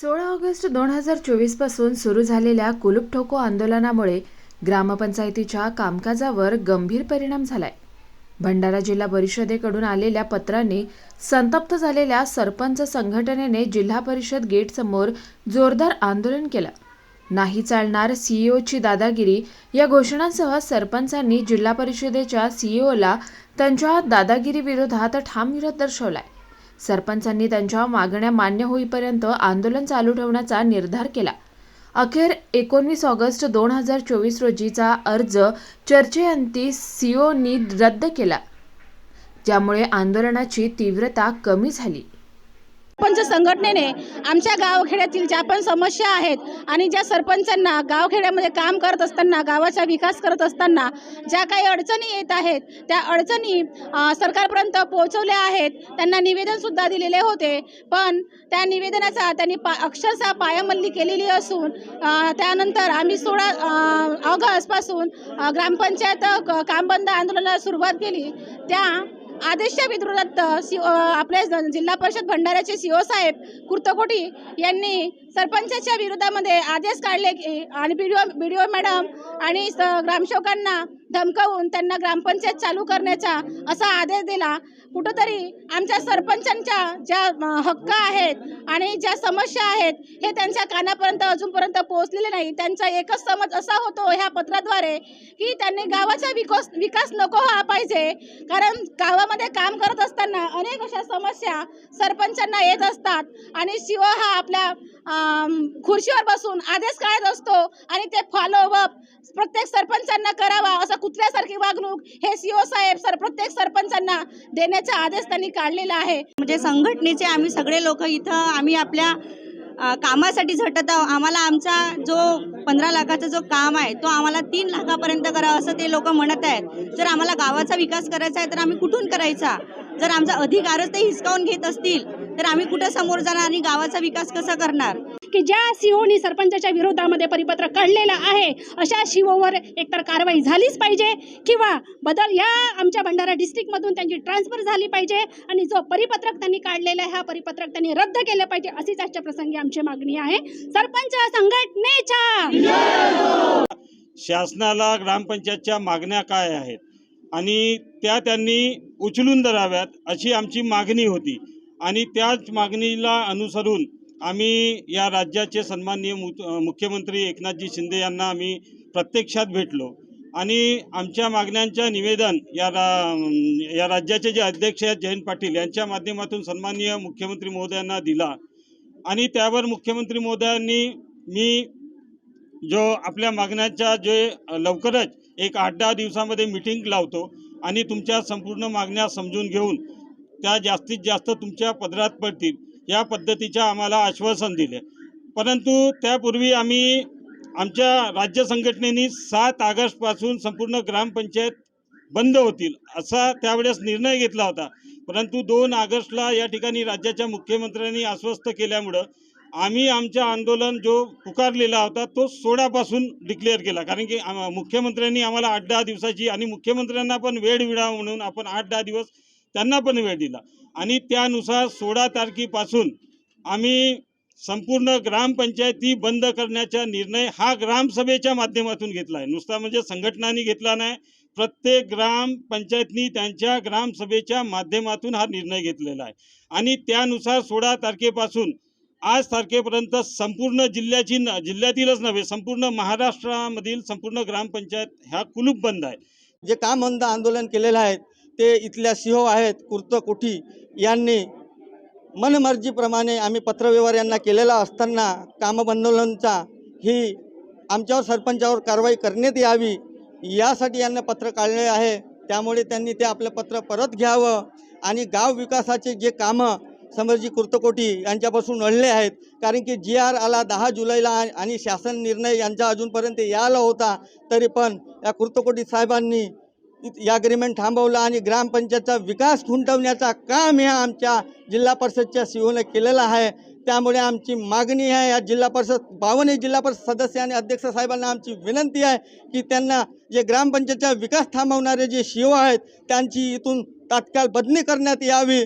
सोळा ऑगस्ट दोन हजार चोवीसपासून सुरू झालेल्या कुलूप ठोको आंदोलनामुळे ग्रामपंचायतीच्या कामकाजावर गंभीर परिणाम झालाय. भंडारा जिल्हा परिषदेकडून आलेल्या पत्रांनी संतप्त झालेल्या सरपंच संघटनेने जिल्हा परिषद गेटसमोर जोरदार आंदोलन केलं. नाही चालणार सीईओची दादागिरी या घोषणांसह सरपंचांनी जिल्हा परिषदेच्या सीईओला त्यांच्या दादागिरीविरोधात ठाम विरोध दर्शवलाय. सरपंचांनी त्यांच्या मागण्या मान्य होईपर्यंत आंदोलन चालू ठेवण्याचा निर्धार केला. अखेर एकोणवीस ऑगस्ट दोन हजार चोवीस रोजीचा अर्ज चर्चेअंती सीओनी रद्द केला ज्यामुळे आंदोलनाची तीव्रता कमी झाली. सरपंच संघटनेने आमच्या गावखेड्यातील ज्या पण समस्या आहेत आणि ज्या सरपंचांना गावखेड्यामध्ये काम करत असताना गावाचा विकास करत असताना ज्या काही अडचणी येत आहेत त्या अडचणी सरकारपर्यंत पोहोचवल्या आहेत त्यांना निवेदनसुद्धा दिलेले होते. पण त्या निवेदनाचा त्यांनी पा अक्षरशः पायामल्ली केलेली असून त्यानंतर आम्ही सोळा ऑगस्टपासून ग्रामपंचायत क- काम बंद आंदोलनाला सुरुवात केली. त्या आदेशच्या विरोधात सी आपले जिल्हा परिषद भंडाऱ्याचे सीओ साहेब कुर्तकोटी यांनी सरपंचाच्या विरोधामध्ये आदेश काढले की- आणि B D O B D O madam आणि स ग्रामसेवकांना धमकावून त्यांना ग्रामपंचायत चालू करण्याचा असा आदेश दिला. कुठंतरी आमच्या सरपंचांच्या ज्या हक्क आहेत आणि ज्या समस्या आहेत हे त्यांच्या कानापर्यंत अजूनपर्यंत पोहोचलेले नाही. त्यांचा एकच समज असा होतो ह्या पत्राद्वारे की त्यांनी गावाचा विकास विकास नको हा पाहिजे. कारण गावामध्ये काम करत असताना अनेक अशा समस्या सरपंचांना येत असतात आणि शिव हा आपल्या खुर्शीवर बसून आदेश काढत असतो आणि ते फॉलोअप प्रत्येक सरपंचांना करावा असं कुत्र्यासारखी वागणूक हे सीओ साहेब सर प्रत्येक सरपंचांना देण्याचा आदेश त्यांनी काढलेला आहे. म्हणजे संघटनेचे आम्ही सगळे लोक इथं आम्ही आपल्या कामासाठी झटत आहोत. आम्हाला आमचा जो पंधरा लाखाचा जो काम आहे तो आम्हाला तीन लाखापर्यंत करा असं ते लोक म्हणत आहेत. जर आम्हाला गावाचा विकास करायचा आहे तर आम्ही कुठून करायचा? जर आमचा अधिकारच ते हिसकावून घेत असतील तर आम्ही कुठं समोर जाणार आणि गावाचा विकास कसा करणार? की ज्या सीओनी सरपंचाच्या विरोधामध्ये परिपत्र काढलेलं आहे अशा सीओवर एकतर कारवाई झालीच पाहिजे किंवा बदल या आमच्या भंडारा डिस्ट्रिक्टमधून त्यांची ट्रान्सफर झाली पाहिजे आणि जो परिपत्रक त्यांनी काढलेला आहे हा परिपत्रक त्यांनी रद्द केलं पाहिजे अशीच आजच्या प्रसंगी आमची मागणी आहे. सरपंच संघटनेच्या शासनाला ग्रामपंचायतच्या मागण्या काय आहेत? आणि त्या त्यांनी उचलून धराव्यात अशी आमची मागणी होती. आणि त्याच मागणीला अनुसरून आम्ही या राज्याचे सन्माननीय मु मुख्यमंत्री एकनाथजी शिंदे यांना आम्ही प्रत्यक्षात भेटलो. आणि आमच्या मागण्यांच्या निवेदन या रा या राज्याचे जे अध्यक्ष आहेत जयंत पाटील यांच्या माध्यमातून सन्माननीय मुख्यमंत्री महोदयांना दिला. आणि त्यावर मुख्यमंत्री महोदयांनी मी जो आपल्या मागण्याच्या जे लवकरच एक आठ दहा दिवसामध्ये मिटिंग लावतो आणि तुमच्या संपूर्ण मागण्या समजून घेऊन त्या जास्तीत जास्त तुमच्या पदरात पडतील. या पद्धतीच्या आम्हाला आश्वासन दिले. परंतु त्यापूर्वी आम्ही आमच्या राज्य संघटनेने सात ऑगस्टपासून संपूर्ण ग्रामपंचायत बंद होतील असा त्यावेळेस निर्णय घेतला होता. परंतु दोन ऑगस्टला या ठिकाणी राज्याच्या मुख्यमंत्र्यांनी आश्वस्त केल्यामुळं आम्ही आमच्या आंदोलन जो पुकारलेला होता तो सोळापासून डिक्लेअर केला. कारण की मुख्यमंत्र्यांनी आम्हाला आठ दहा दिवसाची आणि मुख्यमंत्र्यांना पण वेळ मिळावा म्हणून आपण आठ दहा दिवस त्यांना पण वेळ दिला. आणि त्यानुसार सोळा तारखेपासून आम्ही संपूर्ण ग्रामपंचायती बंद करण्याचा निर्णय हा ग्रामसभेच्या माध्यमातून घेतला आहे. नुसता म्हणजे संघटनांनी घेतला नाही प्रत्येक ग्रामपंचायतनी त्यांच्या ग्रामसभेच्या माध्यमातून हा निर्णय घेतलेला आहे. आणि त्यानुसार सोळा तारखेपासून आज तारखेपर्यंत संपूर्ण जिल्ह्याची न जिल्ह्यातीलच नव्हे संपूर्ण महाराष्ट्रामधील संपूर्ण ग्रामपंचायत ह्या कुलूप बंद आहे. जे काम बंद आंदोलन केलेलं आहे ते इथल्या सिंहो आहेत कुर्त कोठी यांनी मनमर्जीप्रमाणे आम्ही पत्रव्यवहार यांना केलेला असताना कामबंदोलनचा ही आमच्यावर सरपंचावर कारवाई करण्यात यावी यासाठी यांना पत्र काढले आहे. त्यामुळे त्यांनी ते आपलं पत्र परत घ्यावं आणि गाव विकासाचे जे कामं समरजी कुर्तकोटी यांच्यापासून अडले आहेत कारण की जी आर आला दहा जुलैला आणि शासन निर्णय यांचा अजूनपर्यंत यायला होता तरी पण या कुर्तकोटी साहेबांनी या अग्रीमेंट थांबवलं आणि ग्रामपंचायतचा विकास खुंटवण्याचा काम ह्या आमच्या जिल्हा परिषदच्या सीओने केलेला आहे. त्यामुळे आमची मागणी आहे या जिल्हा परिषद बावन्न जिल्हा परिषद सदस्य आणि अध्यक्ष साहेबांना आमची विनंती आहे की त्यांना जे ग्रामपंचायतचा विकास थांबवणारे जे शिव आहेत त्यांची इथून तात्काळ बदली करण्यात यावी.